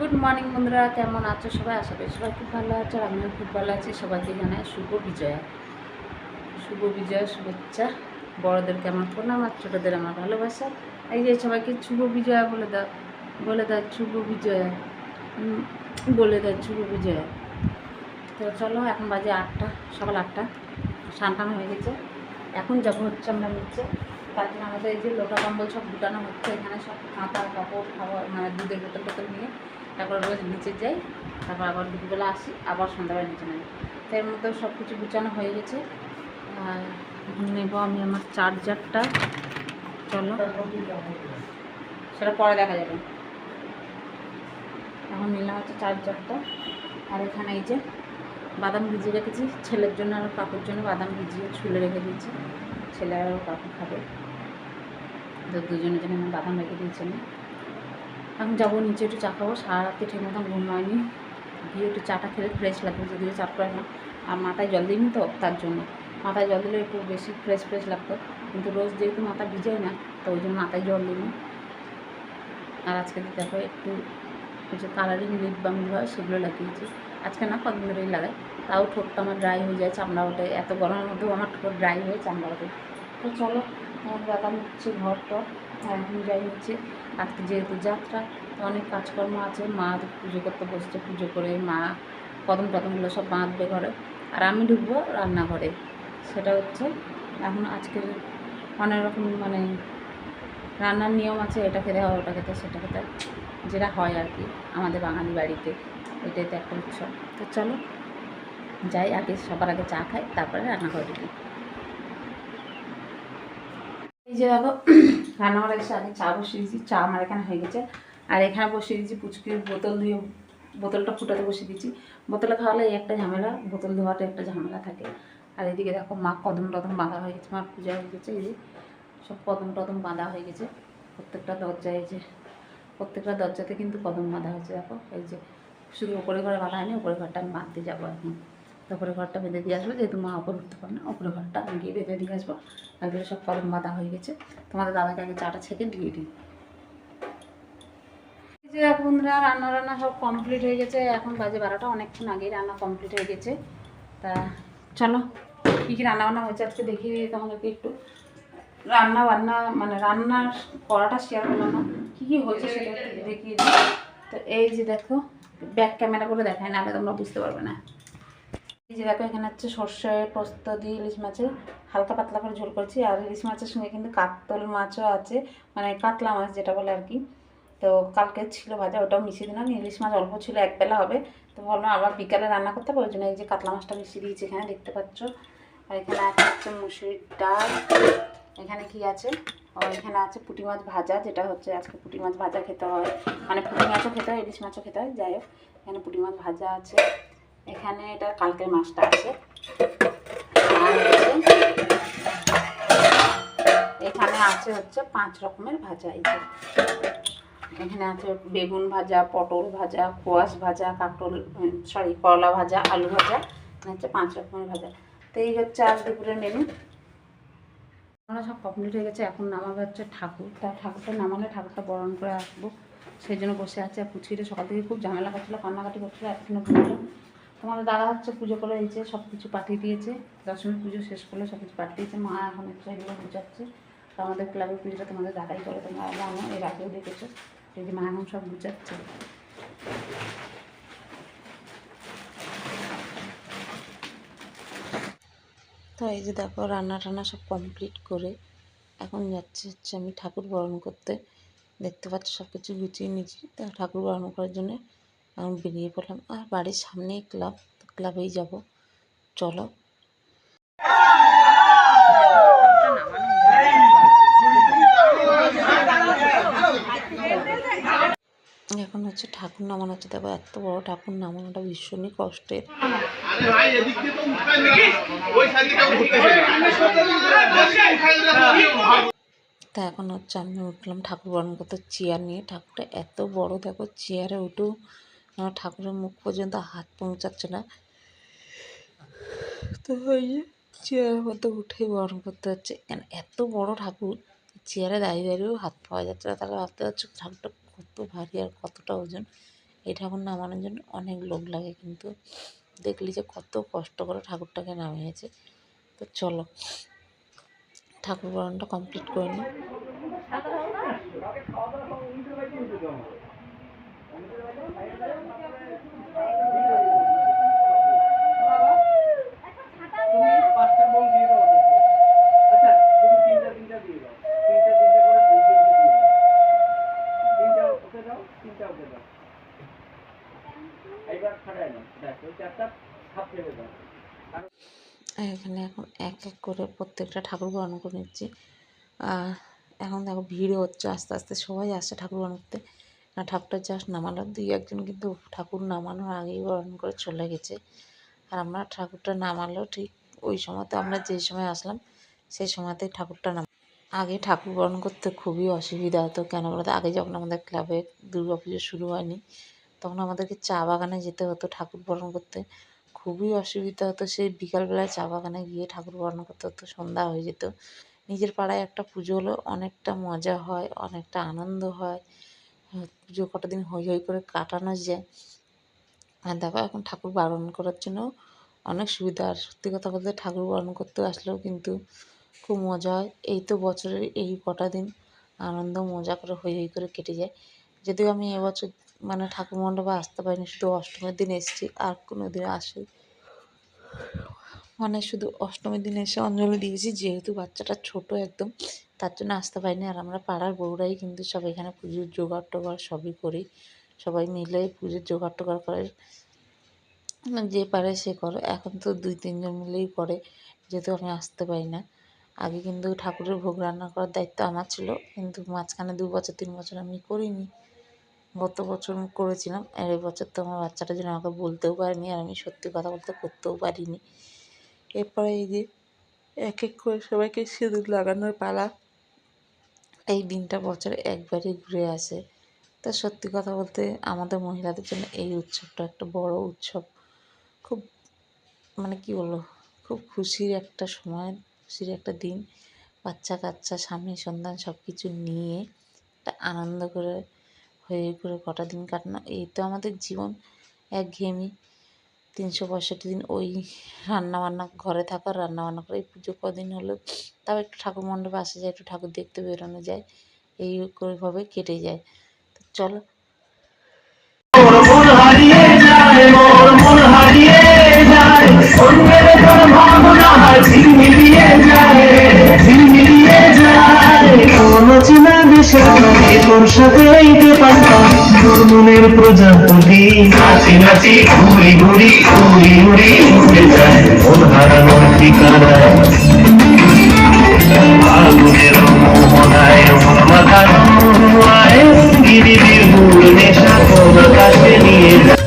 Good morning বন্ধুরা। কেমন আছো সবাই? আশা করি সবাই খুব ভালো আছে আর আমিও খুব ভালো আছি। সবাইকে জানাই শুভ বিজয়া। শুভ বিজয়া, শুভেচ্ছা। বড়োদেরকে আমার প্রণাম আর ছোটোদের আমার ভালোবাসা। এই যে সবাইকে শুভ বিজয়া বলে দাও বলে দাও, শুভ বিজয়া। বলে দাও, শুভ বিজয়া। তো চলো, এখন বাজে আটটা, সকাল আটটা। সানটান হয়ে গেছে। এখন যাব হচ্ছে আমরা নিচে। তার জন্য আমাদের এই যে লোটা কম্বল সব গুটানো হচ্ছে, এখানে সব কাঁথা কাপড়, খাবার মানে দুধের বোতল টোতল নিয়ে তারপর রোজ নিচে যাই, তারপর আবার দুপুরবেলা আসি, আবার সন্ধ্যাবেলা নিচে নামি। তো এর মধ্যে সব কিছু গুছানো হয়ে গেছে। আর নেব আমি আমার চার্জারটা। চলো। সেটা পরে দেখা যাবে। এখন নিলাম হচ্ছে চার্জারটা। আর এখানে এই যে বাদাম ভিজিয়ে রেখেছি। ছেলের জন্য আর কাকুর জন্য বাদাম ভিজিয়ে ছুলে রেখে দিয়েছি। ছেলে আর কাকু খাবে। তো দুজনের জন্য আমি বাদাম রেখে দিয়েছি আমি। এখন যাব নিচে একটু চা খাব। সারা রাত্রে ঠিক মতন ঘুম হয়নি। গিয়ে একটু চাটা খেলে ফ্রেশ লাগবে, যদিও চা করে না। আর মাথায় জল দিইনি তো, তার জন্য। মাথায় জল দিলে একটু বেশি ফ্রেশ ফ্রেশ লাগতো। কিন্তু রোজ যেহেতু মাথা ভিজাই না, তো ওই জন্য মাথায় জল দিইনি। আর আজকে দেখো একটু যে কালারিং লিপ বামগুলো হয়, সেগুলো লাগিয়েছি। আজকে না কদিন ধরেই লাগাই। তাও ঠোঁটটা আমার ড্রাই হয়ে যায়, চামড়া ওঠে। এত গরমের মধ্যেও আমার ঠোঁট ড্রাই হয়ে চামড়া ওঠে। তো চলো আমার দাদা নিচ্ছে ঘর টর। এখন যাই নিচ্ছে আজকে যেহেতু যাত্রা অনেক কাজকর্ম আছে। মা পুজো করতে বসছে, পুজো করে মা কদম টদমগুলো সব বাঁধবে ঘরে। আর আমি ঢুকবো রান্নাঘরে। সেটা হচ্ছে এখন আজকের অনেক রকম মানে রান্নার নিয়ম আছে, এটা খেতে হয়, ওটা খেতে সেটা খেতে যেটা হয় আর কি আমাদের বাঙালি বাড়িতে, এটাই তো একটা উৎসব। তো চলো, যাই আগে সবার আগে চা খাই, তারপরে রান্না করে ঢুকি। এই যে দেখো, রান্নাঘরে এসে আগে চা বসিয়ে দিয়েছি চা আমার এখানে হয়ে গেছে। আর এখানে বসিয়ে দিয়েছি পুচকির বোতল ধুয়ে বোতলটা ফুটাতে বসিয়ে দিয়েছি। বোতলে খাওয়ালে এই একটা ঝামেলা, বোতল ধোয়াটা একটা ঝামেলা থাকে। আর এদিকে দেখো মা কদম টদম বাঁধা হয়ে গেছে, মার পূজা হয়ে গেছে, এই যে সব কদম টদম বাঁধা হয়ে গেছে। প্রত্যেকটা দরজায় এই যে, প্রত্যেকটা দরজাতে কিন্তু কদম বাঁধা হয়েছে, দেখো। এই যে শুধু ওপরে ঘরে বাঁধা হয়নি, ওপরে ঘরটা আমি বাঁধতে যাব এখন। তো ওপরে ঘরটা বেঁধে দিয়ে আসব, যেহেতু মা ওপরে উঠতে পারে না, ওপরে ঘরটা আমি গিয়ে বেঁধে দিয়ে আসব। তারপরে সব কলম বাঁধা হয়ে গেছে। তোমাদের দাদাকে আগে চাটা ছেঁকে দিয়ে দিই। যে বন্ধুরা, রান্না রান্না সব কমপ্লিট হয়ে গেছে। এখন বাজে বারোটা, অনেকক্ষণ আগেই রান্না কমপ্লিট হয়ে গেছে। তা চলো, কী কী রান্না বান্না হয়েছে আজকে দেখি তোমাদেরকে একটু। রান্না বান্না মানে রান্নার করাটা শেয়ার করলাম না। কী কী হয়েছে সেটা দেখিয়ে দিই। তো এই যে দেখো ব্যাক ক্যামেরা করে দেখায়, নাহলে তোমরা বুঝতে পারবে না। যে দেখো, এখানে হচ্ছে সর্ষে পোস্ত দিয়ে ইলিশ মাছের হালকা পাতলা করে ঝোল করছি। আর ইলিশ মাছের সঙ্গে কিন্তু কাতল মাছও আছে মানে কাতলা মাছ যেটা বলে আর কি। তো কালকে ছিল ভাজা, ওটাও মিশিয়ে দিলাম। ইলিশ মাছ অল্প ছিল, এক বেলা হবে। তো ভাবলাম আবার বিকালে রান্না করতে হবে, ওই জন্য এই যে কাতলা মাছটা মিশিয়ে দিয়েছি এখানে, দেখতে পাচ্ছ? আর এখানে আছে হচ্ছে মুসুরির ডাল। এখানে কি আছে? ও, এখানে আছে পুঁটি মাছ ভাজা, যেটা হচ্ছে আজকে পুঁটি মাছ ভাজা খেতে হয়। মানে পুঁটি মাছও খেতে হয়, ইলিশ মাছও খেতে হয়, যাই হোক। এখানে পুঁটি মাছ ভাজা আছে। এখানে এটা কালকের মাছটা আছে। এখানে আছে হচ্ছে পাঁচ রকমের ভাজা, এই এখানে আছে বেগুন ভাজা, পটল ভাজা, কোয়াশ ভাজা কাটল সরি করলা ভাজা, আলু ভাজা হচ্ছে পাঁচ রকমের ভাজা। তো এই হচ্ছে আজ দুপুরের মেনু আমরা সব কমপ্লিট হয়ে গেছে, এখন নামাবে হচ্ছে ঠাকুর। তা ঠাকুরটা নামালে ঠাকুরটা বরণ করে আসব। সেই জন্য বসে আছে, আর পুচকিটা সকাল থেকে খুব ঝামেলা করছিল, কান্নাকাটি করছিল এখনও তোমাদের দাদা হচ্ছে পুজো করে দিয়েছে সব কিছু পাঠিয়ে দিয়েছে। দশমী পুজো শেষ করলে সব কিছু পাঠিয়ে দিয়েছে। মা এখন হচ্ছে এগুলো বুঝাচ্ছে তো আমাদের ক্লাবের পুজোটা তোমাদের দাদাই করে তোমরা জানো, এর আগেও দেখেছ। এই যে মা এখন সব বুঝাচ্ছে তো এই যে দেখো, রান্না টান্না সব কমপ্লিট করে এখন যাচ্ছে হচ্ছে আমি ঠাকুর বরণ করতে। দেখতে পাচ্ছ সব কিছু গুছিয়ে নিয়েছি। তা ঠাকুর বরণ করার জন্য এখন বেরিয়ে পড়লাম। আর বাড়ির সামনেই ক্লাব, ক্লাবেই যাব। চলো। এখন হচ্ছে ঠাকুর নামানো হচ্ছে। দেখো, এত বড় ঠাকুর নামানোটা ভীষণই কষ্টের। তো এখন হচ্ছে আমি উঠলাম ঠাকুর বরণ করতে। চেয়ার নিয়ে। ঠাকুরটা এত বড়, দেখো, চেয়ারে উঠেও আমার ঠাকুরের মুখ পর্যন্ত হাত পৌঁছাচ্ছে না। তো ওই চেয়ারের মধ্যে উঠেই বরণ করতে হচ্ছে। কেন এত বড় ঠাকুর? চেয়ারে দাঁড়িয়ে দাঁড়িয়েও হাত পাওয়া যাচ্ছে না। তাহলে ভাবতে পারছ ঠাকুরটা কত ভারী আর কতটা ওজন? এই ঠাকুর নামানোর জন্য অনেক লোক লাগে কিন্তু। দেখলি যে কত কষ্ট করে ঠাকুরটাকে নামিয়েছে। তো চলো, ঠাকুর বরণটা কমপ্লিট করে নিই। এখানে এখন এক এক করে প্রত্যেকটা ঠাকুর বরণ করে নিচ্ছি। আর এখন দেখো ভিড় হচ্ছে, আস্তে আস্তে সবাই আসছে ঠাকুর বরণ করতে। না ঠাকুরটা জাস্ট নামালো দুই একজন কিন্তু ঠাকুর নামানোর আগেই বরণ করে চলে গেছে। আর আমরা ঠাকুরটা নামালো ঠিক ওই সময়তে আমরা যে সময় আসলাম, সেই সময়তেই ঠাকুরটা নাম, আগে ঠাকুর বরণ করতে খুবই অসুবিধা হতো। কেন বলতো আগে যখন আমাদের ক্লাবে দুর্গা পুজো শুরু হয়নি, তখন আমাদেরকে চা বাগানে যেতে হতো ঠাকুর বরণ করতে। খুবই অসুবিধা হতো, সেই বিকালবেলায় চা বাগানে গিয়ে ঠাকুর বরণ করতে হতো, সন্ধ্যা হয়ে যেত। নিজের পাড়ায় একটা পুজো হলো অনেকটা মজা হয়, অনেকটা আনন্দ হয়। পুজো কটা দিন হই হই করে কাটানো যায়। আর দেখো, এখন ঠাকুর বারণ করার জন্য অনেক সুবিধা। আর সত্যি কথা বলতে ঠাকুর বারণ করতে আসলেও কিন্তু খুব মজা হয়। এই তো বছরের এই কটা দিন আনন্দ, মজা করে হই হই করে কেটে যায়। যদিও আমি এবছর মানে ঠাকুর মণ্ডপে আসতে পারিনি, শুধু অষ্টমীর দিন এসেছি, আর কোনো দিন আসি মানে শুধু অষ্টমীর দিন এসে অঞ্জলি দিয়েছি, যেহেতু বাচ্চাটা ছোট একদম তার জন্য আসতে পারিনি। আর আমরা পাড়ার বউরাই কিন্তু সব এখানে পুজোর জোগাড় টোগাড় সবই করি। সবাই মিলে পুজোর জোগাড় টোগাড় করে। মানে যে পারে সে করে। এখন তো দুই, তিনজন মিলেই করে। যেহেতু আমি আসতে পারি না। আগে কিন্তু ঠাকুরের ভোগ রান্না করার দায়িত্ব আমার ছিল। কিন্তু মাঝখানে দু বছর, তিন বছর আমি করিনি। গত বছর করেছিলাম। আর এই বছর তো আমার বাচ্চাটা যেন আমাকে বলতেও পারেনি। আর আমি সত্যি কথা বলতে করতেও পারিনি। এরপরে এই যে এক এক করে সবাইকে সিঁদুর লাগানোর পালা। এই দিনটা বছরে একবারই ঘুরে আসে। তা সত্যি কথা বলতে আমাদের মহিলাদের জন্য এই উৎসবটা একটা বড় উৎসব। খুব মানে কি বলব, খুব খুশির একটা সময়, খুশির একটা দিন। বাচ্চা কাচ্চা, স্বামী সন্তান সব কিছু নিয়ে একটা আনন্দ করে, হয়ে করে কটা দিন কাটানো, এই তো আমাদের জীবন একঘেয়েমি। তিনশো পঁয়ষট্টি দিন ওই রান্না বান্না ঘরে থাকা রান্না বান্না করে এই পুজো কদিন হলো। তাও একটু ঠাকুর মণ্ডপে আসা যায় একটু ঠাকুর দেখতে বেরোনো যায় এই করেভাবে কেটে যায়। তো চলো। মোর মন হারিয়ে যায় মোর মন হারিয়ে যায় অন্যের তোর ভাবনা ঝিলমিলিয়ে যায় ঝিলমিলিয়ে যায়। কোন চেনা দেশে তোর সাথে পারতাম তোর মনের প্রজাপতি। নাচি নাচি ঘুরি ঘুরি ঘুরি ঘুরি উড়ে যায়। মন হারানোর ঠিকানায় আগুনের মোহনায় মন গিরিবির মূল নেশা কোন কাছে নিয়ে যায়।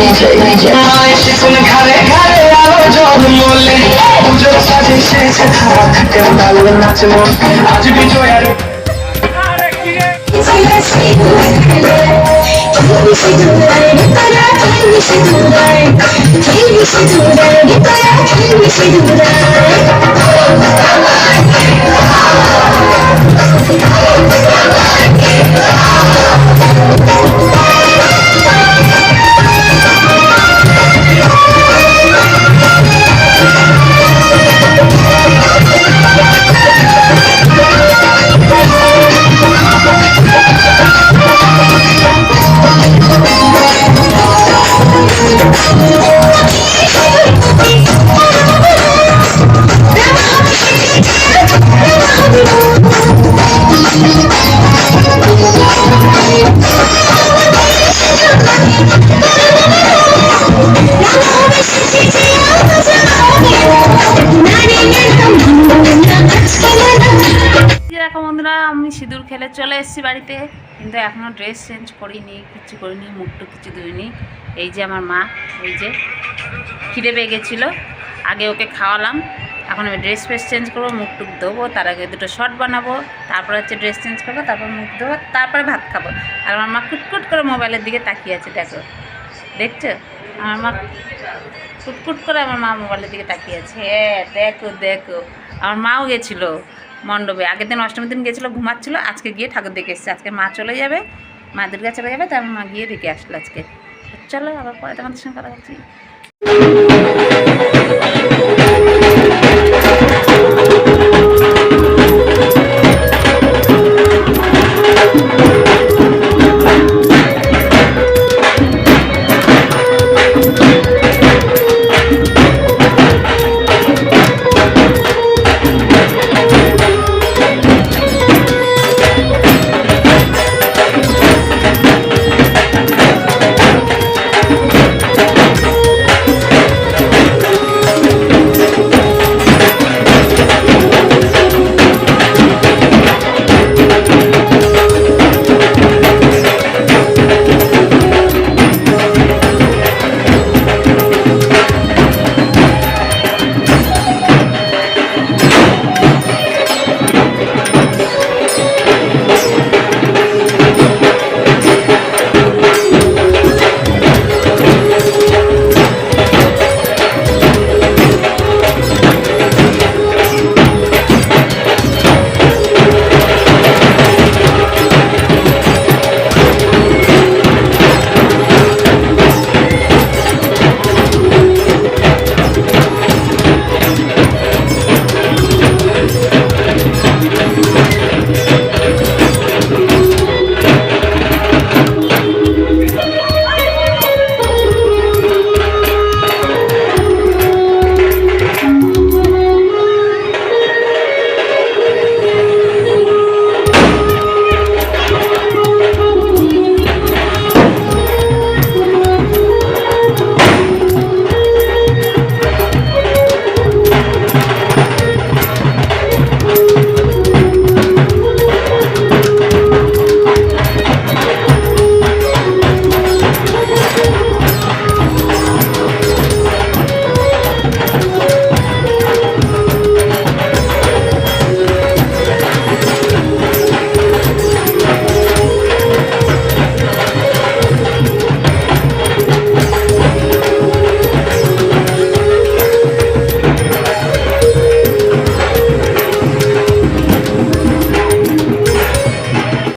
মা এসেছেন ঘরে ঘরে আলোচন বলে পুজোর সাজে সে হয়েছে ধারা কেন ডাল নাচে মন আজ বিজয়ের এই খেলে চলে এসেছি বাড়িতে। কিন্তু এখনও ড্রেস চেঞ্জ করিনি, কিছু করিনি মুখটু কিছু ধুইনি। এই যে আমার মা, এই যে খিদে পেয়ে গেছিল। আগে ওকে খাওয়ালাম। এখন আমি ড্রেস ফ্রেস চেঞ্জ করব মুখ টুক দেবো তার আগে দুটো শর্ট বানাবো, তারপর হচ্ছে ড্রেস চেঞ্জ করব, তারপর মুখ দেবো তারপরে ভাত খাব। আর আমার মা কুটকুট করে মোবাইলের দিকে তাকিয়ে আছে, দেখো। দেখছ? আমার মা কুটকুট করে আমার মা মোবাইলের দিকে তাকিয়ে আছে। হ্যাঁ দেখো দেখো। আমার মাও গেছিল। মণ্ডপে। আগের দিন অষ্টমীর দিন গেছিল, ঘুমাচ্ছিলো, আজকে গিয়ে ঠাকুর দেখে এসছে। আজকে মা চলে যাবে মা দুর্গা চলে যাবে, তার মা গিয়ে দেখে আসলো আজকে। চলো, আবার পরে তোমাদের সঙ্গে কথা বলছি।